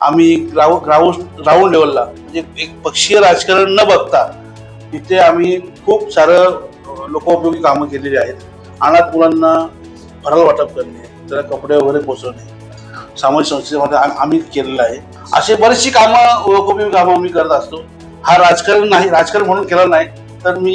आम्ही ground ground ground लेवलला. म्हणजे एक पक्षीय राजकारण न बघता तिथे आम्ही खूप सारं लोकोपयोगी कामं केलेली आहेत. अनाथ मुलांना फराळ वाटप करणे त्याला कपडे वगैरे पोचवणे सामाजिक संस्थेमध्ये आम्ही केलेलं आहे. असे बरीचशी कामं लोकोपयोगी कामं आम्ही करत असतो. हा राजकारण नाही राजकारण म्हणून केलं नाही तर मी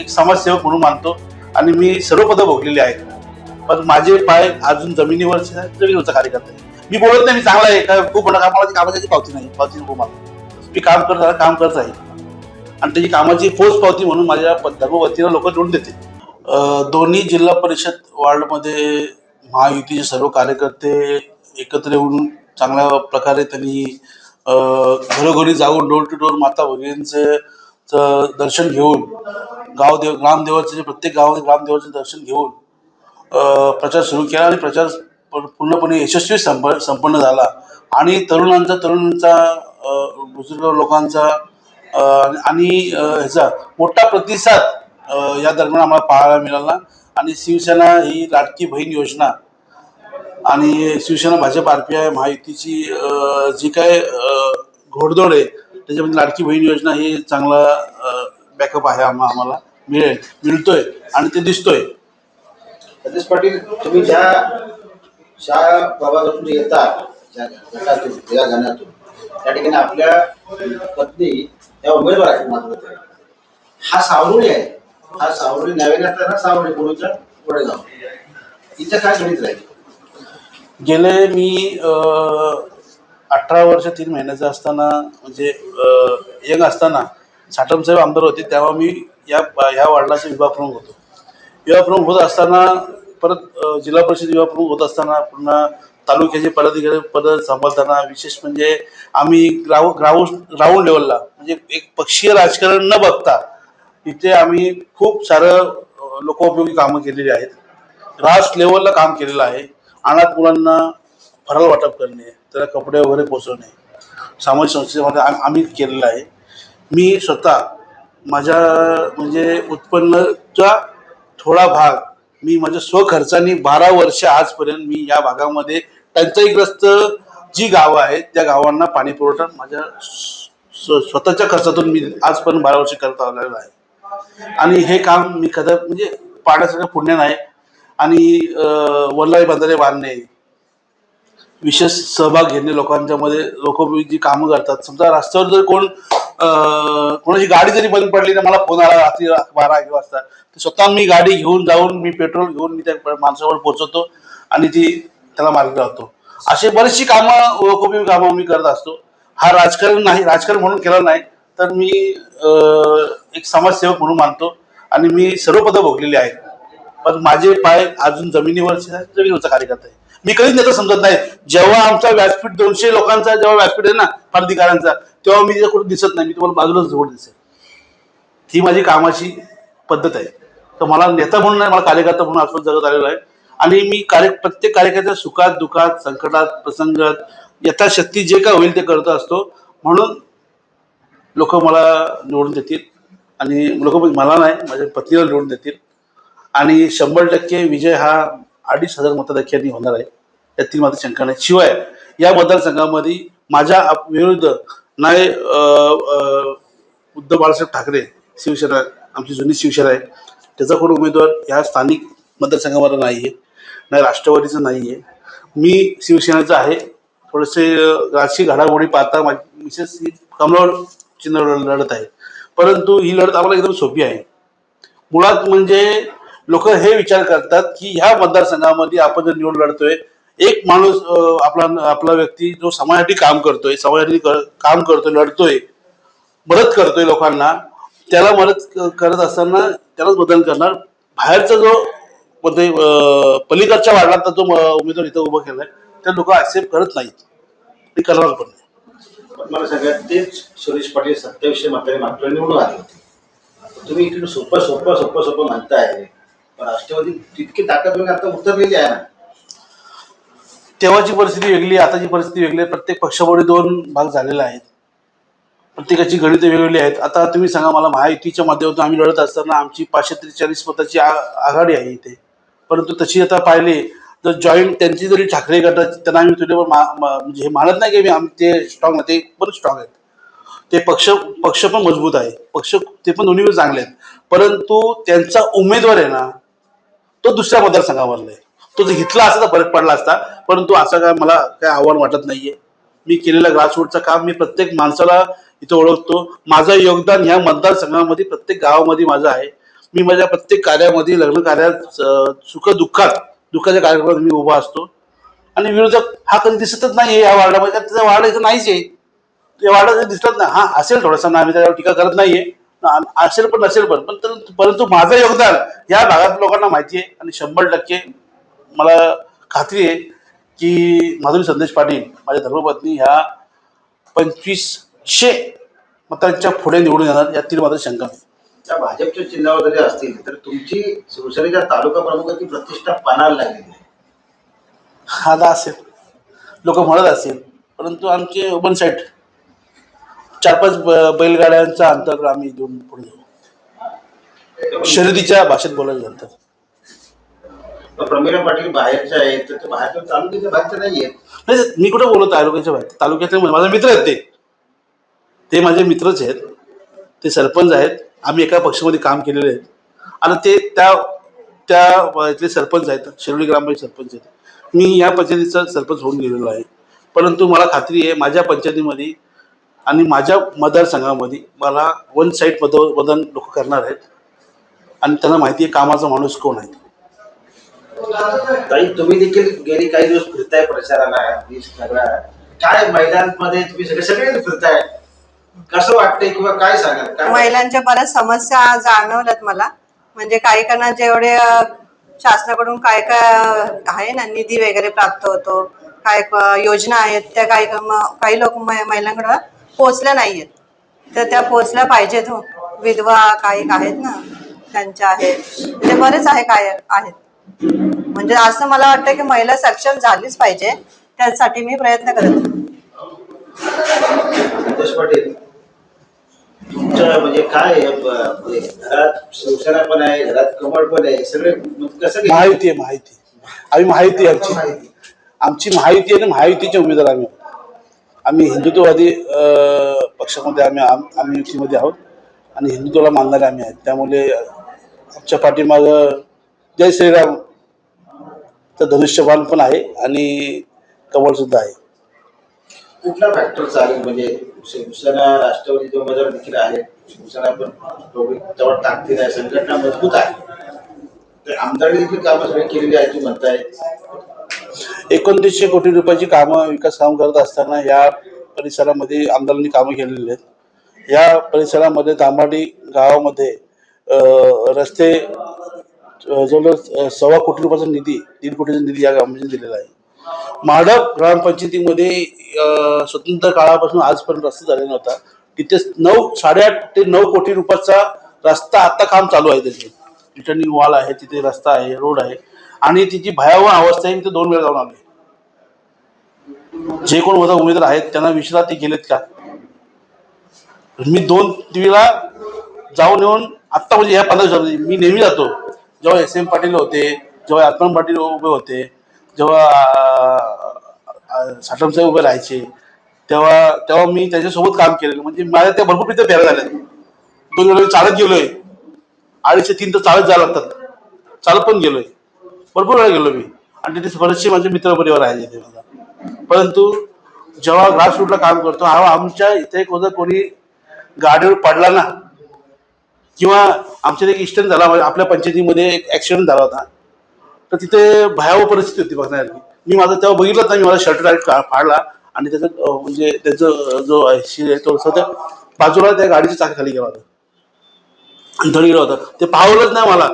एक समाजसेवक म्हणून मानतो आणि मी सर्व पदं भोगलेली आहेत. पण माझे पाय अजून जमिनीवरचे आहेत, जमिनीवरचा कार्यकर्ता आहे. मी बोलत नाही मी चांगला आहे. का खूप मोठा काम कामाची पावती नाही. पावती नको मला. मी काम करत आहे, काम करत आहे. आणि त्याची कामाची पोच पावती म्हणून माझ्या प- धर्मवतीला लोक जोडून देते दोन्ही जिल्हा परिषद वार्डमध्ये महायुतीचे सर्व कार्यकर्ते एकत्र येऊन चांगल्या प्रकारे त्यांनी घरोघरी जाऊन डोर टू डोर माता भगिनींचे दर्शन घेऊन गावदेव ग्रामदेवाचे प्रत्येक गावामध्ये ग्रामदेवाचे दर्शन घेऊन प्रचार सुरू केला आणि प्रचार पूर्णपणे यशस्वी संप संपन्न झाला. आणि तरुणांचा तरुणांचा बुजुर्ग लोकांचा आणि ह्याचा मोठा प्रतिसाद या दरम्यान आम्हाला पाहायला मिळाला. आणि शिवसेना ही लाडकी बहीण योजना आणि Shivsena BJP R P I महायुतीची जी काय घोडदोड घोडदौड आहे त्याच्यामध्ये लाडकी बहीण योजना ही चांगला बॅकअप आहे आम्हा आम्हाला. मिळेल मिळतोय आणि ते दिसतोय. सतीश पाटील तुम्ही ज्या शाळा प्रभागातून जे येता ज्या गटातून या गाण्यातून. त्या ठिकाणी आपल्या पत्नी त्या उमेदवार आहेत मात्र हा सावरुळी आहे. हा सावरुळी नव्याने असताना सावरुळी पुढे जाऊ इथे काय गणित राहील? गेले मी अठरा वर्ष तीन महिन्याचा असताना म्हणजे यंग असताना साठम साहेब आमदार होते तेव्हा मी या ह्या वार्डाचा विभाग प्रमुख होतो. विभाग प्रमुख होत असताना परत जिल्हा परिषद विभाग प्रमुख होत असताना पुन्हा तालुक्याचे पदाधिकारी पद सांभाळताना विशेष म्हणजे आम्ही ग्राउ ग्राउंड ग्राउंड लेवलला म्हणजे एक पक्षीय राजकारण न बघता इथे आम्ही खूप सारं लोकोपयोगी कामं केलेली आहेत. रास लेवलला काम केलेलं आहे. अनाथ मुलांना फराळ वाटप करणे त्याला कपडे वगैरे पोचवणे सामाजिक संस्थेमध्ये आम्ही केलेलं आहे. मी स्वतः माझ्या म्हणजे उत्पन्नाचा थोडा भाग मी माझ्या स्वखर्चाने बारा वर्ष आजपर्यंत मी या भागामध्ये टंचाईग्रस्त जी गावं आहेत त्या गावांना पाणी पुरवठा माझ्या स्वतःच्या खर्चातून मी आजपर्यंत बारा वर्ष करत आलेलो आहे. आणि हे काम मी कदा म्हणजे पाण्यासारखं पुण्य नाही. आणि वल्लाई बंधारे बांधणे विशेष सहभाग घेणे लोकांच्या मध्ये लोक जी कामं करतात. समजा रस्त्यावर जर कोण कोणाची गाडी जरी बंद पडली तर मला फोन आला रात्री बारा एक वाजता तर स्वतः मी गाडी घेऊन जाऊन मी पेट्रोल घेऊन मी त्या माणसावर पोहोचवतो आणि ती त्याला मार्ग लावतो असे बरीचशी कामं लोकोपयोगी कामं मी करत असतो. हा राजकारण नाही राजकारण म्हणून केलं नाही तर मी एक समाजसेवक म्हणून मानतो आणि मी सर्व पदं भोगलेली आहेत. पण माझे पाय अजून जमिनीवरचे जमिनीवरचा कार्यकर्ता आहे. मी कधीच नेता समजत नाही. जेव्हा आमचा व्यासपीठ दोनशे लोकांचा जेव्हा व्यासपीठ आहे ना प्राधिकारांचा तेव्हा मी तिथे कुठे दिसत नाही. मी तुम्हाला बाजूलाच जवळ दिसेल. ही माझी कामाची पद्धत आहे. तर मला नेता म्हणून नाही मला कार्यकर्ता म्हणून आजपर्यंत जगत आलेलो आहे. आणि मी कार्य प्रत्येक कार्यकर्त्या सुखात दुखात संकटात प्रसंगात यथाशक्ती जे काय होईल ते करत असतो. म्हणून लोक मला निवडून देतील. आणि लोक मला नाही माझ्या पत्नीला निवडून देतील. आणि शंभर टक्के विजय हा अडीच हजार मतदाख्यांनी होणार आहे. त्यातील मात्र शंका नाही शिवाय या मतदारसंघामध्ये माझ्या विरुद्ध नाही उद्धव बाळासाहेब ठाकरे शिवसेना आमची जुनी शिवसेना आहे. त्याचा कोण उमेदवार ह्या स्थानिक मतदारसंघामध्ये नाही आहे नाही राष्ट्रवादीचं नाही आहे मी शिवसेनेचं आहे. थोडेसे राजकीय घडामोडी पाहता माझी विशेष ही कमलावर चिन्ह लढत आहे. परंतु ही लढत आम्हाला एकदम सोपी आहे. मुळात म्हणजे लोक हे विचार करतात की ह्या मतदारसंघामध्ये आपण जर निवडून लढतोय एक माणूस आपला आपला व्यक्ती जो समाजासाठी काम करतोय समाजासाठी कर- काम करतोय लढतोय मदत करतोय लोकांना त्याला मदत क- करत असताना त्यालाच बदल करणार. बाहेरचा जो मध्ये पलीकडच्या वार्डातला जो उमेदवार इथं उभा केलाय त्या लोक ऍक्सेप्ट करत नाहीत. ते करणार पण नाही. मला सगळ्यात तेच सुरेश पाटील सत्याविषयी मतांनी मात्र निवडून आले होते. तुम्ही इकडे सोपं सोपं सोपं सोपं म्हणताय. राष्ट्रवादी तितकी ताकद घेऊन आता उतरलेली आहे ना. तेव्हाची परिस्थिती वेगळी आताची परिस्थिती वेगळी आहे प्रत्येक पक्षामध्ये दोन भाग झालेले आहेत. प्रत्येकाची गणित वेगवेगळी आहेत. आता तुम्ही सांगा मला महायुतीच्या माध्यमातून आम्ही लढत असताना आमची पाचशे त्रेचाळीस मताची आ- आघाडी आहे इथे. परंतु तशी आता पाहिले तर जॉईंट त्यांची जरी ठाकरे गटाची त्यांना आम्ही तुझ्यावर म्हणजे हे मानत नाही की आम्ही ते स्ट्रॉंग नाही ते पण स्ट्रॉंग आहेत. ते पक्ष पक्ष पण मजबूत आहे. पक्ष ते पण दोन्ही चांगले आहेत. परंतु त्यांचा उमेदवार आहे ना तो दुसऱ्या मतदारसंघामधला आहे. तो जर घेतला असता तर फरक पडला असता परंतु असं काय मला काय आव्हान वाटत नाहीये. मी केलेलं ग्रासरूटचं काम मी प्रत्येक माणसाला इथं ओळखतो. माझं योगदान ह्या मतदारसंघामध्ये प्रत्येक गावामध्ये माझं आहे. मी माझ्या प्रत्येक कार्यामध्ये लग्न कार्यात सुख दुःखात दुःखाच्या कार्यक्रमात मी उभा असतो. आणि विरोधक हा कधी दिसतच नाही या वार्डामध्ये. त्याचा वार्ड इथं नाहीच आहे. या वार्डात दिसतच नाही. हा असेल थोडासा ना आम्ही त्याच्यावर टीका करत नाहीये. आहे असेल पण नसेल पण पण परंतु माझं योगदान या भागात लोकांना माहिती आहे आणि शंभर टक्के मला खात्री आहे की माधुरी संदेश पाटील माझ्या धर्मपत्नी ह्या पंचवीसशे मतांच्या पुढे निवडून येणार यातील मात्र शंका नाही त्या भाजपच्या चिन्हावर जरी असतील तर तुमची शिवसेनेच्या तालुका प्रमुखाची प्रतिष्ठा पानाला लागलेली आहे हा असेल. लोक म्हणत असतील परंतु आमचे ओपन साईड चार पाच बैलगाड्यांचा अंतर आम्ही देऊन पुढे जाऊ. शर्यतीच्या भाषेत बोलायला जातात प्रमिला पाटील आहेत तर ते बाहेरच्या तालुक्याच्या नाही आहेत. नाही मी कुठं बोलत तालुक्याच्या बाहेर? तालुक्यातले माझे मित्र आहेत ते. ते माझे मित्रच आहेत. ते सरपंच आहेत. आम्ही एका पक्षामध्ये काम केलेले आहेत. आणि ते त्या त्या इथले सरपंच आहेत. शिरोली ग्रामपंचायत सरपंच आहेत. मी या पंचायतीचा सरपंच होऊन गेलेलो आहे. परंतु मला खात्री आहे माझ्या पंचायतीमध्ये आणि माझ्या मतदारसंघामध्ये मला वन साईड मद मदन लोक करणार आहेत. आणि त्यांना माहिती आहे कामाचा माणूस कोण आहे. ताई तुम्ही देखील गेली काही दिवस फिरताय प्रचाराला हे सगळा. काय मैदानमध्ये तुम्ही सगळे सगळे फिरताय? कसं वाटतंय किंवा काय सांगाल? काय महिलांच्या बऱ्याच समस्या जाणवल्यात मला. म्हणजे काही जेवढे अ, शासनाकडून काय काय आहे ना निधी वगैरे प्राप्त होतो काय योजना आहेत त्या काही काही लोक महिलांकडे पोचल्या नाहीयेत तर त्या पोचल्या पाहिजेत हो. विधवा काही आहेत ना त्यांच्या आहेत. म्हणजे बरेच आहे काय आहेत. म्हणजे असं मला वाटतं की महिला सक्षम झालीच पाहिजे त्यासाठी मी प्रयत्न करत म्हणजे काय म्हणजे घरात पण आहे घरात कमळ पण आहे सगळे कसं काय? माहिती आहे माहिती आम्ही माहिती आहे आमची. माहिती. आमची माहिती आहे आणि महायुतीचे उमेदवार आम्ही. आम्ही हिंदुत्ववादी पक्षामध्ये आम्ही आम- आम्ही युतीमध्ये आहोत आणि हिंदुत्वाला मानणारे आम्ही आहेत. त्यामुळे आमच्या पाठीमागं जय श्रीराम तर धनुष्यबाण पण आहे आणि कमळ सुद्धा आहे. कुठला फॅक्टर चालेल? म्हणजे शिवसेना राष्ट्रवादी उमेदवार देखील आहेत. शिवसेना पण थोडी जवळ आहे. संघटना मजबूत आहे. देखील कामं सगळी केलेली म्हणताय. एकोणतीसशे कोटी रुपयाची कामं विकास काम करत असताना या परिसरामध्ये आमदारांनी कामं केलेली आहेत. या परिसरामध्ये तांबाडी गावामध्ये रस्ते जवळजवळ सव्वा कोटी रुपयाचा निधी दीड कोटीचा निधी या गावामध्ये दिलेला आहे. माडप ग्रामपंचायतीमध्ये स्वतंत्र काळापासून आजपर्यंत रस्ता झालेला नव्हता. तिथे नऊ साडेआठ ते नऊ कोटी रुपयाचा रस्ता आता काम चालू आहे त्याचे. रिटर्निंग वॉल आहे तिथे रस्ता आहे रोड आहे. आणि तिची भयावह अवस्था आहे मी ते दोन वेळा जाऊन आले. जे कोण माझा उमेदवार आहेत त्यांना विचारा ते गेलेत का? मी दोन वेळा जाऊन येऊन आत्ता म्हणजे ह्या पंधरा दिवसामध्ये मी नेहमी जातो. जेव्हा एस एम पाटील होते जेव्हा आत्मा पाटील उभे होते जेव्हा साठमसाहेब उभे राहायचे तेव्हा तेव्हा मी त्याच्यासोबत काम केलेलं. म्हणजे माझ्या त्या भरपूर तिथे फेऱ्या झाल्या दोन वेळा चालत गेलोय. अडीचशे तीन तर चालत जायला लागतात. चालत पण गेलोय. भरपूर वेळा गेलो मी. आणि तिथे बरेचसे माझे मित्र परिवार आहे तिथे माझा परंतु जेव्हा ग्रासरूटला काम करतो हा आमच्या इथे जर कोणी गाडीवर पडला ना किंवा आमच्या एक इन्सिडेंट झाला म्हणजे आपल्या पंचायतीमध्ये एक ॲक्सिडेंट झाला होता तर तिथे भयावह परिस्थिती होती बघण्यासारखी. मी माझं तेव्हा बघितलंच नाही मी माझा शर्ट डायरेक्ट फाडला आणि त्याचं म्हणजे त्याचं जो आहे शिर आहे तो सध्या बाजूला त्या गाडीच्या चाक खाली गेला होता. आणि धड गेला होता. ते पावलंच नाही मला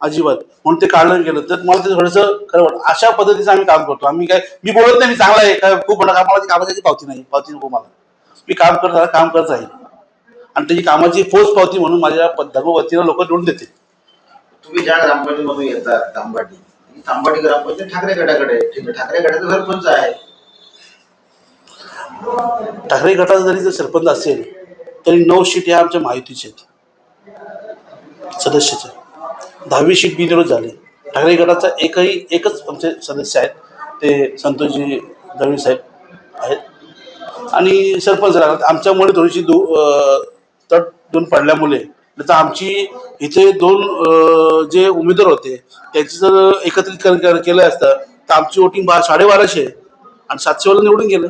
अजिबात. म्हणून ते काढलं गेलं. तर मला ते थोडंसं खरं वाटतं अशा पद्धतीचं आम्ही काम करतो. आम्ही काय मी बोलत नाही मी चांगला आहे. काय खूप मोठा काम मला ती कामाची पावती नाही. पावती नको मला. मी काम करत काम करत आहे. आणि त्याची कामाची पोच पावती म्हणून माझ्या धर्मपत्नीला लोक निवडून देते. तुम्ही ज्या ग्रामपंचायतीमधून येतात तांबाटी ही तांबाटी ग्रामपंचायत ठाकरे गटाकडे आहे. ठीक आहे ठाकरे गटाचा सरपंच आहे? ठाकरे गटाचा जरी जर सरपंच असेल तरी नऊ सीट ह्या आमच्या माहितीचे आहेत. सदस्याचे. दहावी सीट बिनविरोध झाली. ठाकरे गटाचा एकही एकच आमचे सदस्य आहेत. ते संतोषजी दळवी साहेब आहेत. आणि सरपंच राहतात. आमच्यामुळे थोडीशी दु तट दोन पडल्यामुळे तर आमची इथे दोन जे उमेदवार होते त्यांची जर एकत्रित केलं असतं तर आमची वोटिंग बा साडेबाराशे आणि सातशेवाला निवडून गेलं.